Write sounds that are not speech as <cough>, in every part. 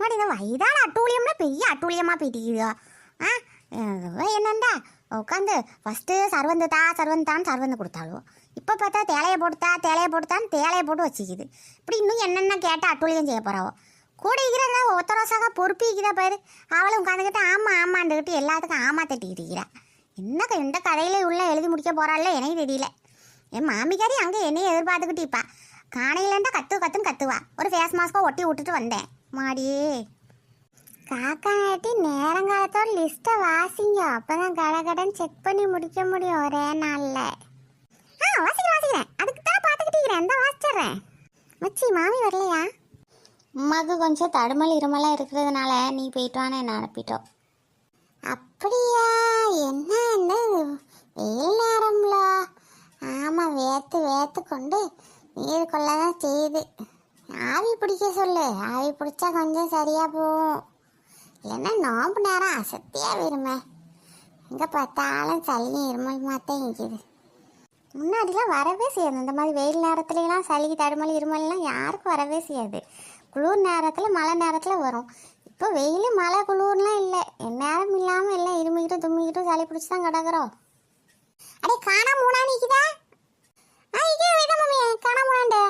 மாடி இந்த வயதான அட்டூழியம்னா பெரிய அட்டூழியமாக போயிட்டு ஆ? என்னண்டா? உட்காந்து ஃபஸ்ட்டு சர்வந்ததா சர்வந்தான்னு சர்வந்து கொடுத்தாலும் இப்போ பார்த்தா தேலையை போடுத்தா தேலையை போடுத்தான்னு தேலையை போட்டு வச்சுக்கிது. இப்படி இன்னும் என்னென்ன கேட்டால் அட்டூழியம் செய்ய போகிறாவோ கூட இருக்கிறாங்க ஒத்தரோசாக பொறுப்பிக்கிற பாரு. அவளும் உட்காந்துக்கிட்டு ஆமாம் ஆமாண்டுக்கிட்டு எல்லாத்துக்கும் ஆமா தட்டிக்கிட்டு இருக்கிறா. என்ன க- இந்த கதையில உள்ள எழுதி முடிக்க போகிறாள்ல எனக்கு தெரியல. என் மாமிக்காரி அங்கே என்னையும் எதிர்பார்த்துக்கிட்டு இப்பா காணையிலண்டா கத்து கத்துன்னு கத்துவா. ஒரு ஃபேஸ் மாஸ்க்கோ ஒட்டி விட்டுட்டு வந்தேன். மாடியே. காக்கா நாட்டி நேரங்காலத்தோட லிஸ்ட்டை வாசிங்க. அப்பதான் கடகடன் செக் பண்ணி முடிக்க முடியும் ஒரே நாளில். ஆ வாசிக்கிறேன் வாசிக்கிறேன். அதுக்கு தான் பார்த்துக்கிட்டு இருக்கிறேன். வாசிச்சிடுறேன். மச்சி மாமி வரலையா? அம்மாவுக்கு கொஞ்சம் தடுமல் இருமலாக இருக்கிறதுனால நீ போயிட்டு வான்னு என்ன அனுப்பிட்டோம். அப்படியா? என்ன என்ன வெயில் நேரம்ல? ஆமாம் வேத்து வேத்து கொண்டு நீர் கொள்ள தான் செய்யுது ஆவி பிடிக்க சொல்லு வச்சா கொஞ்சம் சரியா போகும். இல்லைன்னா நோம்பு நேரம் அசத்தியாக வருமே எங்கே பார்த்தாலும் சளி இருமல் மாத்தே நிற்கிது முன்னாடிலாம் வரவே செய்யாது. இந்த மாதிரி வெயில் நேரத்துலலாம் சளி தடுமல் இருமல்லாம் யாருக்கும் வரவே செய்யாது. குளிர் நேரத்தில் மழை நேரத்தில் வரும். இப்போ வெயில் மழை குளிர்லாம் இல்லை. எந்நேரம் இல்லாமல் எல்லாம் இருமிக்கிட்டும் தும்மிக்கிட்டும் சளி பிடிச்சி தான் கிடக்குறோம். அடே காணா மூணா நிற்குதா ஆ இங்கே வேதா மம்மி காணா மூணாண்டே.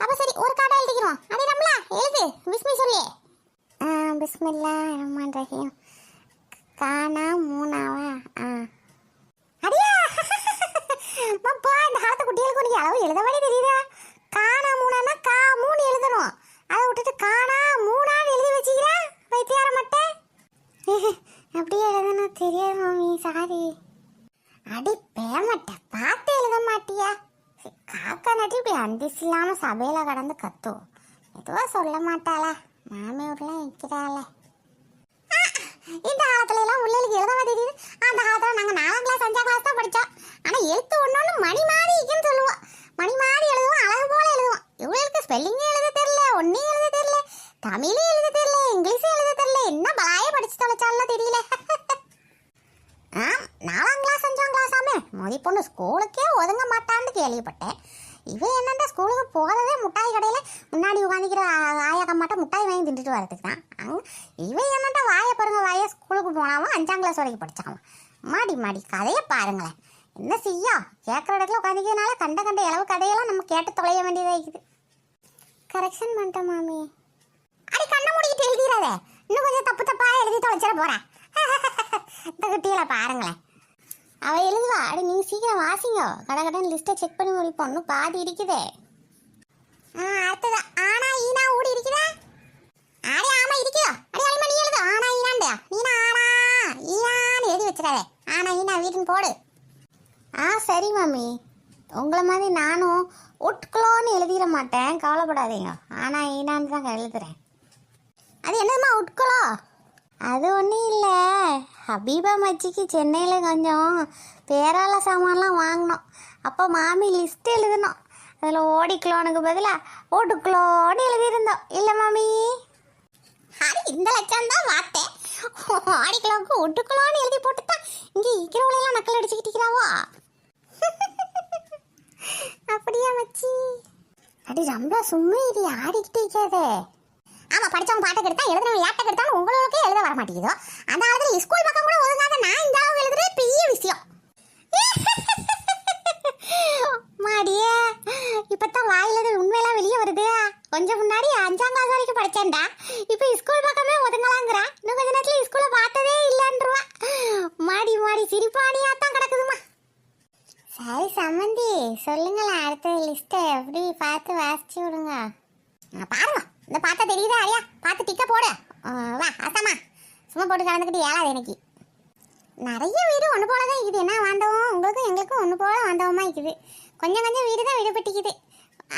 அப்ப சரி ஒரு காடை எழுதிக்கிறோம். அடே நம்மளா? எழுது. பிஸ்மி சொல்லி. பிஸ்மில்லா ரஹ்மான் ரஹீம். காணா மூணாவா? ஆ. அடியா! <laughs> அப்பா இந்த காலத்து குட்டிகளுக்கு நீ அளவு எழுத மாதிரி தெரியுதா? காணா மூணானா கா மூணு எழுதணும். அதை விட்டுட்டு காணா மூணான்னு எழுதி வச்சுக்கிறேன் வைத்தியாரம் மட்டும் அப்படியே எழுதணும் தெரியாது மாமி சாரி அடி பேமட்டை பார்த்து எழுத மாட்டியா சரி, காக்கா நட்டி இப்படி இல்லாம சபையில கடந்து கத்தும் எதுவும் சொல்ல மாட்டாளா. மாமியூர்லாம் ஊர்ல நிற்கிறாளே இந்த காலத்துல எல்லாம் உள்ளலுக்கு எழுதவா தெரியுது அந்த காலத்துல நாங்க நாலாம் கிளாஸ் அஞ்சாம் கிளாஸ் தான் படிச்சோம். ஆனா எழுத்து ஒண்ணு மணி மாறி இருக்குன்னு சொல்லுவோம் மணி மாறி எழுதுவோம் அழகு போல எழுதுவோம் இவங்களுக்கு ஸ்பெல்லிங்கே எழுத தெரியல ஒன்றையும் எழுத தெரியல தமிழே எழுத தெரியல இங்கிலீஷும் எழுத தெரியல. என்ன பலாயே படிச்சு தொலைச்சாலும் தெரியல. ஆ நாலாம் கிளாஸ் அஞ்சாம் கிளாஸ் ஆமே. பொண்ணு ஸ்கூலுக்கே ஒதுங்க மாட்டான்னு கேள்விப்பட்டேன். இவன் என்னண்டா ஸ்கூலுக்கு போகிறதே முட்டாய் கடையில் முன்னாடி உட்காந்துக்கிற ஆயாக்க மாட்டா முட்டாய் வாங்கி தின்றுட்டு வரதுக்கு தான். இவன் என்னண்டா வாயை பாருங்க வாயை ஸ்கூலுக்கு போனாவும் அஞ்சாம் கிளாஸ் வரைக்கும் படித்தாவும் மாடி மாடி கதையை பாருங்களேன். என்ன செய்யா? கேட்குற இடத்துல உட்காந்துக்கிறதுனால கண்ட கண்ட இளவு கதையெல்லாம் நம்ம கேட்டு தொலைய வேண்டியதாகிக்குது கரெக்ஷன் பண்ணிட்டேன் மாமி. அடி கண்ணை மூடிக்கிட்டு எழுதிடாதே. இன்னும் கொஞ்சம் தப்பு தப்பாக எழுதி தொலைச்சிட போகிறேன் <laughs> இந்த குட்டியில் பாருங்களேன். அவ எழுதுவா அடி நீங்க சீக்கிரம் வாசிங்க. கடகடன் லிஸ்ட்டை செக் பண்ணி முடிப்போம். இன்னும் பாதி இருக்குதே. ஆ அடுத்தது. ஆனா ஈனா ஊடி இருக்குதா? அடி ஆமா இருக்குதோ அடி அடிமா நீ எழுது. ஆனா ஈனாண்டா நீனா ஆனா ஈனான்னு எழுதி வச்சிடாதே. ஆனா ஈனா வீட்டுன்னு போடு. ஆ சரி மாமி. உங்களை மாதிரி நானும் உட்குளோன்னு எழுதிட மாட்டேன். கவலைப்படாதீங்க. ஆனா ஈனான்னு தான் எழுதுறேன். அது என்னதுமா உட்குளோ அது ஒன்றும் இல்லை. ஹபீபா மச்சிக்கு சென்னையில் கொஞ்சம் பேரால சாமான்லாம் வாங்கினோம். அப்போ மாமி லிஸ்ட் எழுதணும். அதில் ஓடிக்கலோனுக்கு பதிலாக ஓட்டுக்கலோன்னு எழுதியிருந்தோம். இல்லை மாமி? அடி இந்த லட்சம் தான் பார்த்தேன் ஓடிக்கலோக்கு ஒட்டுக்கலோன்னு எழுதி போட்டுட்டா இங்கே இருக்கிறவளையெல்லாம் நக்கல் அடிச்சுக்கிட்டு இருக்கிறாவோ? அப்படியா மச்சி? அடி ரொம்ப சும்மா இது ஆடிக்கிட்டே இருக்காதே. படிச்சவங்க பாட்டை கெடுத்தா எழுதுனவங்க ஏட்டை கெடுத்தாலும் உங்களுக்கே எழுத வர மாட்டேங்குதோ? அந்த காலத்துல ஸ்கூல் பக்கம் கூட ஒதுங்காத நான் இந்த அளவுக்கு எழுதுறது பெரிய விஷயம். மாடியே இப்பதான் வாயில உண்மையெல்லாம் வெளியே வருது. கொஞ்சம் முன்னாடி அஞ்சாம் கிளாஸ் வரைக்கும் படிச்சேன்டா. இப்போ ஸ்கூல் பக்கமே ஒதுங்கலாங்கிறா. இன்னும் கொஞ்ச நேரத்துல ஸ்கூல்ல பார்த்ததே இல்லைன்றவா. மாடி மாடி சிரிப்பானியா தான் கிடக்குதுமா சரி சம்மந்தி சொல்லுங்களேன் அடுத்த லிஸ்ட்டை எப்படி பார்த்து வாசிச்சு விடுங்க. பாருங்க. இந்த பார்த்தா தெரியுதா ஐயா பார்த்து டிக்க போடு. ஆ, வா அசாமா. சும்மா போட்டு கலந்துக்கிட்டு ஏழாது எனக்கு. நிறைய வீடு ஒன்று போல தான் இருக்குது. என்ன வாண்டவும் உங்களுக்கும் எங்களுக்கும் ஒன்று போல வாண்டவமாக இருக்குது. கொஞ்சம் கொஞ்சம் வீடு தான் விடுபட்டிக்குது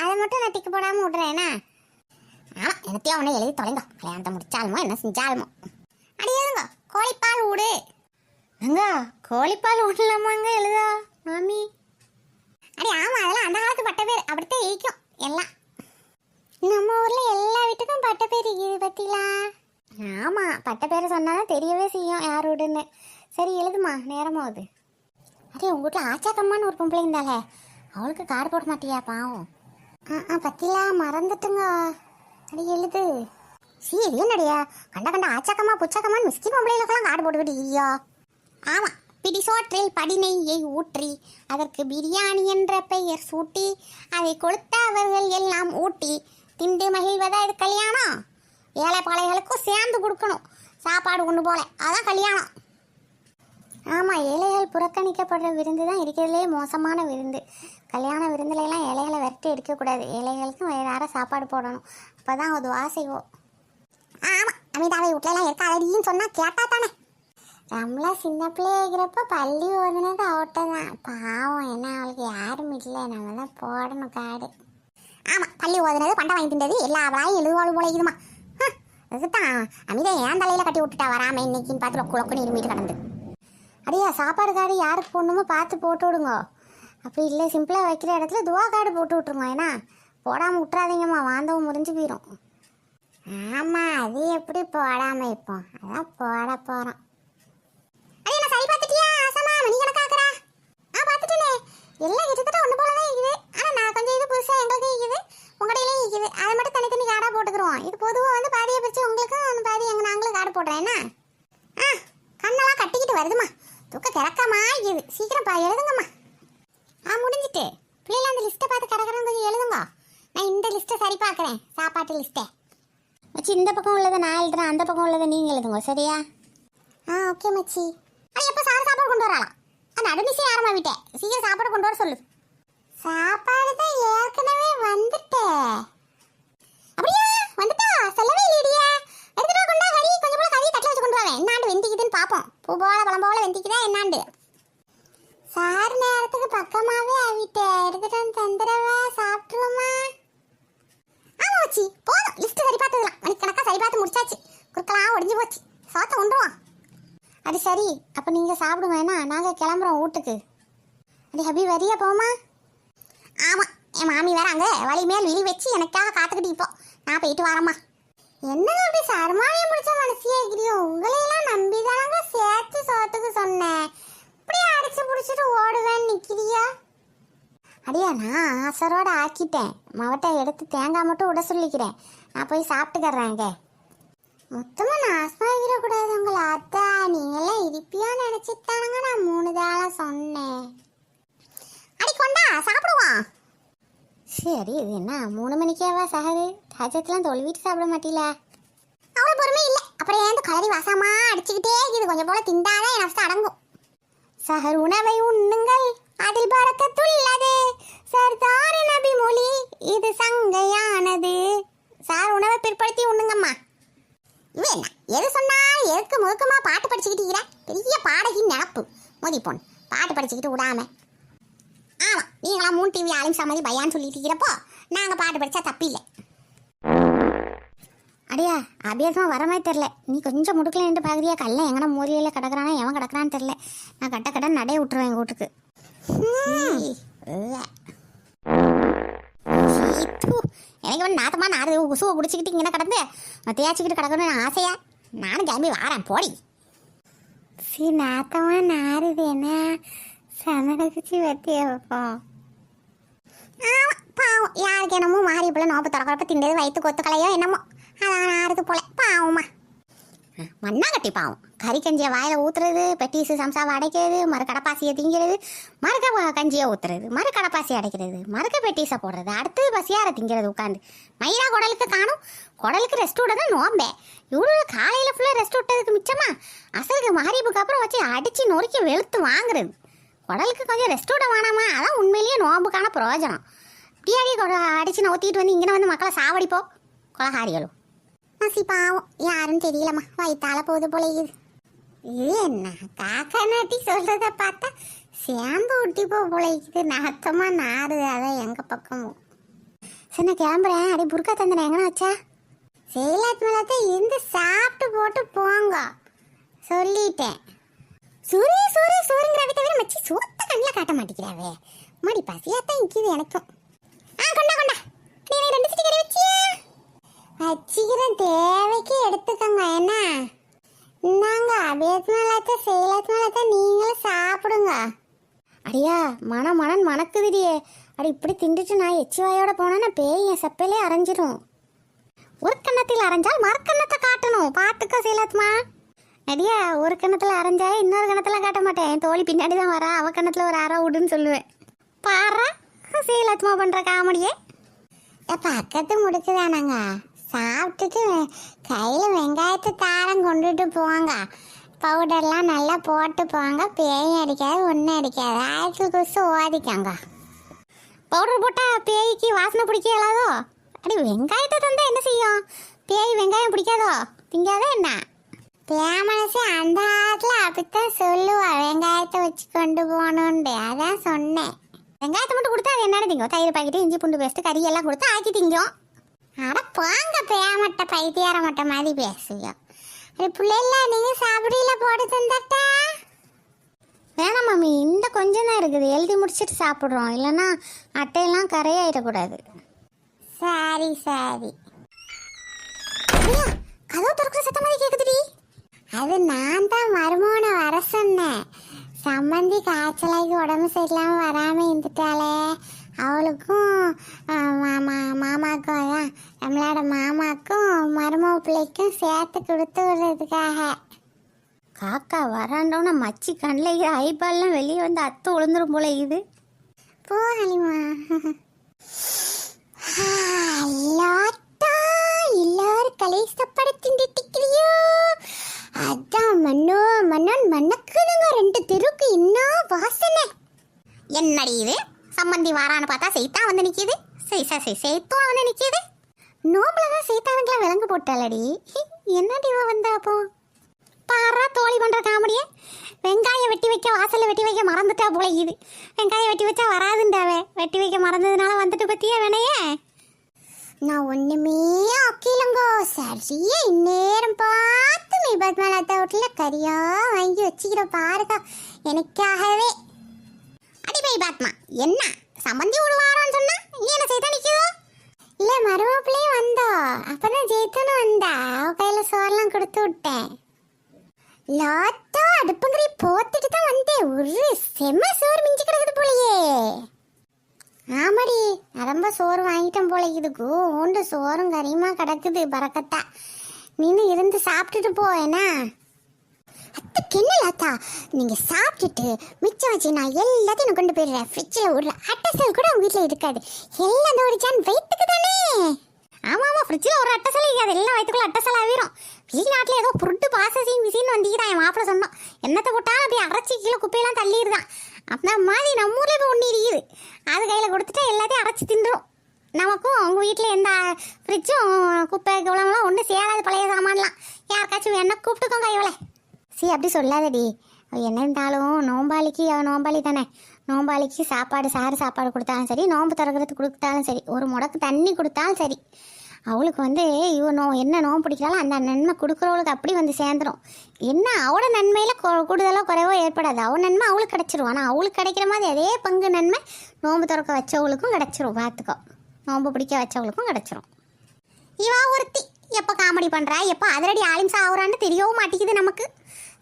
அதை மட்டும் நான் டிக்கு போடாமல் விட்றேன் என்ன? ஆமாம் எனத்தையும் அவனை எழுதி தொலைந்தோம். கல்யாணத்தை முடிச்சாலுமோ என்ன செஞ்சாலுமோ. அடி கோழிப்பால் ஊடு. அங்க கோழிப்பால் விடலாமாங்க எழுதா மாமி? அடி ஆமா அதெல்லாம் அந்த காலத்து பட்ட பேர். அப்படித்தான் இருக்கும் எல்லாம். நம்ம ஊர்ல எல்லா வீட்டுக்கும் பட்ட பேர் இருக்குது பத்திலா? ஆமா பட்ட பேரை சொன்னாதான் தெரியவே செய்யும் யார் வீடுன்னு சரி எழுதுமா நேரமாகுது அரே உங்க வீட்டில் ஆச்சாக்கம்மான்னு ஒரு பொம்பளை இருந்தாலே அவளுக்கு கார் போட மாட்டியா பாவம்? ஆ ஆ பத்திலா மறந்துட்டுங்க. அடி எழுது. சீ இது என்னடியா? கண்ட கண்ட ஆச்சாக்கம்மா புச்சக்கமான்னு மிஸ்கி பொம்பளைகளுக்கெல்லாம் கார் போட்டுக்கிட்டு இருக்கியோ ஆமா பிடி சோற்றில் படிநெய்யை ஊற்றி அதற்கு பிரியாணி என்ற பெயர் சூட்டி அதை கொடுத்தவர்கள் எல்லாம் ஊட்டி திண்டு மகிழ்வதா இது கல்யாணம்? ஏழை பாளைகளுக்கும் சேர்ந்து கொடுக்கணும். சாப்பாடு கொண்டு போல. அதான் கல்யாணம். ஆமாம் ஏழைகள் புறக்கணிக்கப்படுற விருந்து தான் இருக்கிறதுலே மோசமான விருந்து. கல்யாண விருந்துல ஏழைகளை விரட்டி எடுக்கக்கூடாது ஏழைகளுக்கும் வேற சாப்பாடு போடணும். அப்போ தான் அது வாசைவோ ஆமாம் அமிதாவை இருக்கா இருக்காதடின்னு சொன்னால் கேட்டா தானே நம்மள சின்ன பிள்ளைங்கிறப்ப பள்ளி ஓதுனது அவட்ட தான் பாவம் என்ன அவளுக்கு யாரும் இல்லை. நம்ம தான் போடணும் காடு. ஆமாம் பள்ளி ஓதுனது பண்டை வாங்கி தின்றது எல்லா வாயும் எழுதுவாள் போல இதுமா ஹம், அதுதான் அமிதா ஏன் தலையில் கட்டி விட்டுட்டா வராம இன்னைக்குன்னு பார்த்து லொக்கு இருமிட்டு கிடந்து அடியா சாப்பாடு கார்டு யாருக்கு போடணுமோ பார்த்து போட்டு விடுங்க. அப்படி இல்லை சிம்பிளாக வைக்கிற இடத்துல துவா கார்டு போட்டு விட்ருங்க ஏன்னா போடாமல் விட்றாதீங்கம்மா வாந்தவும் முறிஞ்சு போயிடும் ஆமாம் அது எப்படி போடாமல் இப்போ? அதான் போட போகிறோம் அடி நான் சரி பார்த்துட்டியா ஆசமா? மணி கணக்காக்குறா ஆ பார்த்துட்டேனே. எல்லாம் கிட்டத்தட்ட ஒன்று போல தான் இருக்குது. ஆனால் நான் கொஞ்சம் இது புதுசாக எங்களுக்கு இருக்குது அதை மட்டும் தனித்தனி கார்டாக போட்டுக்கிறோம். இது பொதுவாக வந்து பாதியை பிரித்து உங்களுக்கும் அந்த பாதி எங்கள் நாங்களும் கார்டு போடுறேன் என்ன? ஆ கண்ணெல்லாம் கட்டிக்கிட்டு வருதுமா தூக்க கிறக்கமா இது சீக்கிரம் பா எழுதுங்கம்மா. ஆ முடிஞ்சிட்டு. பிள்ளைல அந்த லிஸ்ட்டை பார்த்து கிடக்கிறேன் கொஞ்சம் எழுதுங்க. நான் இந்த லிஸ்ட்டை சரி பார்க்குறேன். சாப்பாட்டு லிஸ்ட்டை மச்சி இந்த பக்கம் உள்ளதை நான் எழுதுறேன். அந்த பக்கம் உள்ளதை நீங்கள் எழுதுங்க சரியா? ஆ ஓகே மச்சி. அது எப்போ சார் சாப்பாடு கொண்டு வரலாம் அந்த நடுநிசி ஆரம்பா விட்டேன் சீக்கிரம் சாப்பாடு கொண்டு வர சொல்லு. சாப்பாடு தான் ஏற்கனவே வந்துட்டேன் அப்படியா? வந்துட்டா? சொல்லவே இல்லையே எடுத்துட்டு வா, கொண்டா கறி. கொஞ்சம் போல கறி தட்டில் வச்சு கொண்டு வரேன். என்னாண்டு வெந்திக்குதுன்னு பார்ப்போம் பூ போல பழம் போல வெந்திக்குதா என்னாண்டு? சார் நேரத்துக்கு பக்கமாவே ஆவிட்டேன் எடுத்துட்டு வந்து தந்துடவா? சாப்பிட்டுருமா ஆமா வச்சி போதும். லிஸ்ட் சரி பார்த்துக்கலாம் மணிக்கணக்கா சரி பார்த்து முடிச்சாச்சு. குறுக்கலாம் ஒடிஞ்சு போச்சு. சோத்த கொண்டுவான் அது சரி. அப்போ நீங்கள் சாப்பிடுங்க. என்ன? நாங்கள் கிளம்புறோம் வீட்டுக்கு. அது ஹபி வரியா போமா ஆமாம் என் மாமி வேற அங்கே. வழி மேல் விழி வச்சு எனக்காக காத்துக்கிட்டு இப்போ. நான் போயிட்டு வரேம்மா. என்னங்க அப்படி சர்மானியம் பிடிச்ச மனசியா இருக்கிறியோ உங்களையெல்லாம் நம்பி தானங்க சேர்த்து சோத்துக்கு சொன்னேன். இப்படி அடிச்சு பிடிச்சிட்டு ஓடுவேன்னு நிற்கிறியா அடியா நான் ஆசரோட ஆக்கிட்டேன். மவட்டை எடுத்து தேங்காய் மட்டும் விட சொல்லிக்கிறேன். நான் போய் சாப்பிட்டுக்கறேங்க மொத்தமாக நாசமாக ஆகிடக்கூடாது உங்களை அத்தா? நீங்களாம் இருப்பியா நினச்சிட்டானுங்க நான் மூணு தாளம் சொன்னேன். அடி கொண்டா சாப்பிடுவான் சரி இது என்ன மூணு மணிக்கேவா சஹரு தாஜத்துலாம் வீட்டு சாப்பிட மாட்டீல? அவ்வளோ பொறுமை இல்லை. அப்புறம் ஏன் கலரி வாசமா அடிச்சுக்கிட்டே இது கொஞ்சம் போல திண்டாதான் என் நஷ்டம் அடங்கும். சஹர் உணவை உண்ணுங்கள். அதில் பறக்கத்துள்ளது சர்தார் நபி மொழி இது சங்கையானது. சார் உணவை பிற்படுத்தி உண்ணுங்கம்மா. இவன் என்ன எது சொன்னால் எதுக்கு முழுக்கமா பாட்டு படிச்சுக்கிட்டு பெரிய பாடகி நினப்பு. மோதி பொண்ணு பாட்டு படிச்சுக்கிட்டு விடாம. ஆமாம் நீங்களாம் மூணு டிவி ஆளும் சம்மதி பையான்னு சொல்லிட்டு இருக்கிறப்போ நாங்கள் பாட்டு படிச்சா தப்பில்லை அடியா அபியாசமாக வர மாதிரி தெரில நீ கொஞ்சம் முடுக்கல நின்று பார்க்குறியா கல்ல எங்கன மோரியில கிடக்குறானா? எவன் கிடக்குறான்னு தெரில நான் கட்ட கட்ட நடைய விட்டுருவேன் எங்கள் வீட்டுக்கு. எனக்கு வந்து நாத்தமா நாறு உசுவை குடிச்சிக்கிட்டு இங்கே கிடந்து தேய்ச்சிக்கிட்டு கிடக்கணும்னு ஆசையா? நானும் கிளம்பி வாரேன் போடி. சரி நாத்தமாக நாறுது என்ன? சனடகுச்சி வெட்டிய வைப்போம் பாவம். யாருக்கு என்னமோ மாறி போல நோப்பு திறக்கிறப்ப திண்டது வயிற்று கொத்துக்கலையோ என்னமோ. அதான் நாறுது போல. பாவம்மா மண்ணா கட்டி பாவம். கறி கஞ்சியை வாயில் ஊத்துறது பெட்டீஸு சம்சாவை அடைக்கிறது மறு கடப்பாசியை திங்கிறது மறுக்க கஞ்சியை ஊத்துறது மறு கடப்பாசி அடைக்கிறது மறுக்க பெட்டீஸை போடுறது அடுத்தது பசியார திங்கிறது உட்காந்து மயிரா குடலுக்கு காணும். குடலுக்கு ரெஸ்ட் விட தான் நோம்பே. இவ்வளோ காலையில் ஃபுல்லாக ரெஸ்ட் விட்டதுக்கு மிச்சமா? அசலுக்கு மகரீபுக்கு அப்புறம் வச்சு அடித்து நொறுக்கி வெளுத்து வாங்குறது. உடலுக்கு கொஞ்சம் ரெஸ்ட் விட வேணாமா? அதான் உண்மையிலேயே நோம்புக்கான பிரயோஜனம். இப்படியாடி அடிச்சு நோத்திட்டு வந்து இங்கே வந்து மக்களை சாவடிப்போ. கொலகாரிகளும் மசி பாவம். யாரும் தெரியலம்மா. வயிற்றால போகுது போல இது இது என்ன? காக்கா நாட்டி சொல்கிறத பார்த்தா சேம்பு ஊட்டி போ பிழைக்குது நாத்தமாக நாத்தமா அதான் எங்கள் பக்கமும் சரி நான் கிளம்புறேன். அடி புர்க்கா தந்தன எங்கன வச்சா? செயலாத்மலத்தை இருந்து சாப்பிட்டு போட்டு போங்க. சொல்லிட்டேன். சூரிய சூரிய சூரியங்கிறத தவிர மச்சி சோத்த கண்ணில் காட்ட மாட்டேங்கிறாவே. மாடி பசியாத்தான் இக்கிது எனக்கும். ஆ கொண்டா கொண்டா. நீ ரெண்டு சிட்டி கறி வச்சியா? வச்சிக்கிறேன் தேவைக்கு எடுத்துக்கோங்க என்ன? இந்தாங்க அபியத் மேலாத்த நீங்களும் சாப்பிடுங்க. அடியா மன மனன் மணக்குதுடியே. அடி இப்படி திண்டுட்டு நான் எச்சிவாயோட போனேன்னா பேய் என் செப்பலே அரைஞ்சிரும். ஒரு கண்ணத்தில் அரைஞ்சால் மறுக்கன்னத்தை காட்டணும். பார்த்துக்க சீலாத்மா. நடியா ஒரு கன்னத்தில் அரைஞ்சா இன்னொரு கன்னத்தில் காட்ட மாட்டேன். என் தோழி பின்னாடி தான் வரா அவ கன்னத்தில் ஒரு அரை விடுன்னு சொல்லுவேன். பாரா சீலாத்மா பண்ணுற காமெடியே. பக்கத்து முடிச்சுதானங்க சாப்பிட்டுட்டு கையில் வெங்காயத்தை தாரம் கொண்டுட்டு போவாங்க. பவுடர்லாம் நல்லா போட்டு போவாங்க. பேயும் அடிக்காது ஒன்றும் அடிக்காது. ஆயிரத்தி குசு ஓதிக்காங்க பவுடர் போட்டால் பேய்க்கு வாசனை பிடிக்க இயலாதோ அடி வெங்காயத்தை தந்தா என்ன செய்யும்? பேய் வெங்காயம் பிடிக்காதோ? திங்காதே என்ன? பேமனசு அந்த ஆத்துல அப்படித்தான் சொல்லுவா. வெங்காயத்தை வச்சு கொண்டு போகணுன்ட்டு அதான் சொன்னேன். வெங்காயத்தை மட்டும் கொடுத்தா அது என்னன்னு திங்கும். தயிர் பாக்கெட்டு இஞ்சி பூண்டு பேஸ்ட் கறி எல்லாம் கொடுத்து ஆக்கி திங்கும். அட போங்க பேமட்ட பைத்தியார மட்ட மாதிரி பேசுவியோ அடி பிள்ளைல நீங்க சாப்பிடல போட்டு தந்தட்டா? வேணாம் மாமி இந்த கொஞ்சம் தான் இருக்குது. எழுதி முடிச்சிட்டு சாப்பிட்றோம். இல்லைன்னா அட்டையெல்லாம் கரையாயிடக்கூடாது. சரி சரி. கதவு திறக்கிற சத்தம் மாதிரி கேக்குதுடி. அது நான் தான் மருமோனை வர சொன்னேன். சம்மந்தி காய்ச்சலாகி உடம்பு சரியில்லாம வராம இருந்துட்டாளே. அவளுக்கும் மாமா மாமாக்கும் அதான் நம்மளோட மாமாக்கும் மருமக பிள்ளைக்கும் சேர்த்து கொடுத்து விடுறதுக்காக. காக்கா வராண்டோன்னு மச்சி கண்ணில் ஐபால்லாம் வெளியே வந்து அத்து விழுந்துரும் போல இது போ ஹலிமா லாட்டா எல்லாரும் கலேசப்படுத்திண்டிருக்கிறியோ என்னடி இது? சம்மந்தி வாரான்னு பார்த்தா செய்தா வந்து நிக்குது. செய் சை செய்த்தா வந்து நிற்கிது நோம்புல தான் செய்தானுங்களா விலங்கு போட்டாலடி என்னடி இவ வந்தா அப்போ? பாரா தோழி பண்ணுற காமெடியே? வெங்காயம் வெட்டி வைக்க வாசலில் வெட்டி வைக்க மறந்துட்டா போல இது. வெங்காயம் வெட்டி வச்சா வராதுண்டாவே வெட்டி வைக்க மறந்ததுனால வந்துட்டு பற்றியே வேணையே நான் ஒண்ணுமே அக்கிலங்கோ சரியா இந்நேரம் பார்த்து மீ பத்மநாத்த வீட்டில் கறியா வாங்கி வச்சுக்கிற பாருக்கா. எனக்காகவே அடி பாத்மா. என்ன? சம்பந்தி ஒரு சொன்னா நீ என்ன செய்த நிக்கிறோ இல்ல மருமப்பிள்ளையும் வந்தோ. அப்பதான் ஜெயித்தனு வந்தா. அவ கையில சோறெல்லாம் கொடுத்து விட்டேன். லாத்தா அடுப்புங்கறி போத்துட்டு தான் வந்தேன். ஒரு செம்ம சோறு மிஞ்சி கிடக்குது போலயே. ஆமாடி நரம்ப சோறு வாங்கிட்டேன் போல இதுக்கு ஓண்டு சோறும் கறியுமா கிடக்குது பறக்கத்தா. நீனு இருந்து சாப்பிட்டுட்டு போ என்ன? அத்துக்கு என்ன லாத்தா நீங்க சாப்பிட்டுட்டு மிச்சம் வச்சு நான் எல்லாத்தையும் கொண்டு போயிடுறேன். ஃப்ரிட்ஜில் ஒரு அட்டசல் கூட உங்க வீட்டில் இருக்காது. எல்லாம் தோடிச்சான் வயிற்றுக்கு தானே ஆமாம் ஆமாம் ஃப்ரிட்ஜில் ஒரு அட்டசல் இருக்காது. எல்லாம் வயிற்றுக்குள்ள அட்டசல் ஆகிரும் வெளிநாட்டில் ஏதோ புருட்டு பாசசிங் மிஷின் வந்திக்கிறான் என் மாப்பிள்ள சொன்னோம் என்னத்தை போட்டாலும் அப்படியே அரைச்சி கீழே குப்பையெல்லாம் தள்ளிடுதான். அந்த மாதிரி நம்ம ஊர்ல இப்போ ஒன்று இருக்குது. அது கையில் கொடுத்துட்டா எல்லாத்தையும் அரைச்சி தின்றுடும் நமக்கும் அவங்க வீட்டில் எந்த ஃப்ரிட்ஜும் குப்பை குளம்லாம் ஒன்றும் சேராது. பழைய சாமான்லாம். யாருக்காச்சும் வேணா கூப்பிட்டுக்கோங்க இவளை. சி அப்படி சொல்லாதடி. என்ன இருந்தாலும் நோம்பாளிக்கு அவன் நோம்பாளி தானே. நோம்பாளிக்கு சாப்பாடு சாறு சாப்பாடு கொடுத்தாலும் சரி நோம்பு திறக்கிறதுக்கு கொடுத்தாலும் சரி ஒரு முடக்கு தண்ணி கொடுத்தாலும் சரி. அவளுக்கு வந்து இவ நோ என்ன நோம்பு பிடிக்கிறாலும் அந்த நன்மை கொடுக்குறவளுக்கு அப்படி வந்து சேர்ந்துடும் என்ன அவளோட நன்மையில் கூடுதலாக குறைவோ ஏற்படாது. அவள் நன்மை அவளுக்கு கிடைச்சிரும். ஆனால் அவளுக்கு கிடைக்கிற மாதிரி அதே பங்கு நன்மை நோம்பு திறக்க வச்சவளுக்கும் கிடச்சிரும். பார்த்துக்கோ நோம்பு பிடிக்க வச்சவளுக்கும் கிடைச்சிரும். இவா ஒருத்தி. எப்போ காமெடி பண்ணுறா எப்போ அதிரடி ஆலிம்சா ஆகுறான்னு தெரியவும் மாட்டேங்குது நமக்கு.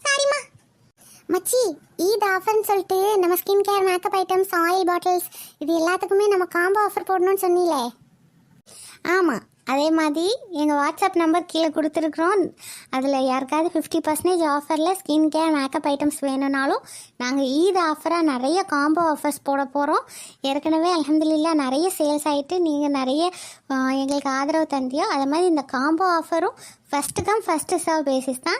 சாரிம்மா. மச்சி ஈத் ஆஃபர்னு சொல்லிட்டு நம்ம skin care makeup items oil bottles இது எல்லாத்துக்குமே நம்ம காம்போ ஆஃபர் போடணும்னு சொன்னீங்களே. ஆமாம் அதே மாதிரி எங்கள் வாட்ஸ்அப் நம்பர் கீழே கொடுத்துருக்குறோம். அதில் யாருக்காவது ஃபிஃப்டி பர்சன்டேஜ் ஆஃபரில் ஸ்கின் கேர் மேக்கப் ஐட்டம்ஸ் வேணும்னாலும் நாங்கள் ஈத் ஆஃபராக நிறைய காம்போ ஆஃபர்ஸ் போட போகிறோம் ஏற்கனவே அலமதுல்லா நிறைய சேல்ஸ் ஆகிட்டு நீங்கள் நிறைய எங்களுக்கு ஆதரவு தந்தியோ அது மாதிரி இந்த காம்போ ஆஃபரும் first come first serve basis தான்.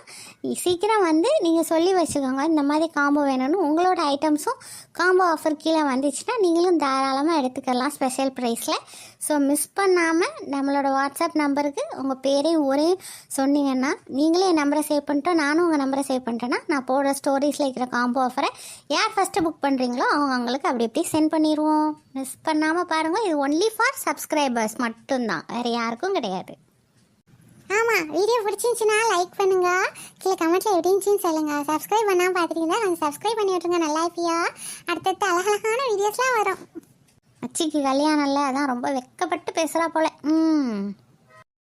சீக்கிரம் வந்து நீங்கள் சொல்லி வச்சுக்கோங்க. இந்த மாதிரி காம்போ வேணும்னு உங்களோட ஐட்டம்ஸும் காம்போ ஆஃபர் கீழே வந்துச்சுன்னா நீங்களும் தாராளமாக எடுத்துக்கலாம் ஸ்பெஷல் ப்ரைஸில் ஸோ மிஸ் பண்ணாமல் நம்மளோட வாட்ஸ்அப் நம்பருக்கு உங்கள் பேரையும் ஊரையும் சொன்னீங்கன்னா நீங்களே என் நம்பரை சேவ் பண்ணிட்டோம். நானும் உங்கள் நம்பரை சேவ் பண்ணிட்டேன்னா நான் போடுற ஸ்டோரிஸில் இருக்கிற காம்போ ஆஃபரை யார் ஃபஸ்ட்டு புக் பண்ணுறீங்களோ அவங்க அவங்களுக்கு அப்படி இப்படி சென்ட் பண்ணிடுவோம் மிஸ் பண்ணாமல் பாருங்கள் இது ஒன்லி ஃபார் சப்ஸ்கிரைபர்ஸ் மட்டும்தான். வேறு யாருக்கும் கிடையாது. ஆமாம் வீடியோ பிடிச்சிருந்துச்சுன்னா லைக் பண்ணுங்க. கீழே கமெண்ட்ல எப்படி இருந்துச்சுன்னு சொல்லுங்க. சப்ஸ்கிரைப் பண்ணாமல் பார்த்துட்டீங்கன்னா கொஞ்சம் சப்ஸ்கிரைப் பண்ணி விட்ருங்க நல்லா இருப்பியா அடுத்தடுத்து அழகழகான வீடியோஸ்லாம் வரும். அச்சிக்கு கல்யாணம் இல்லை அதான் ரொம்ப வெக்கப்பட்டு பேசுகிறா போல. ம்.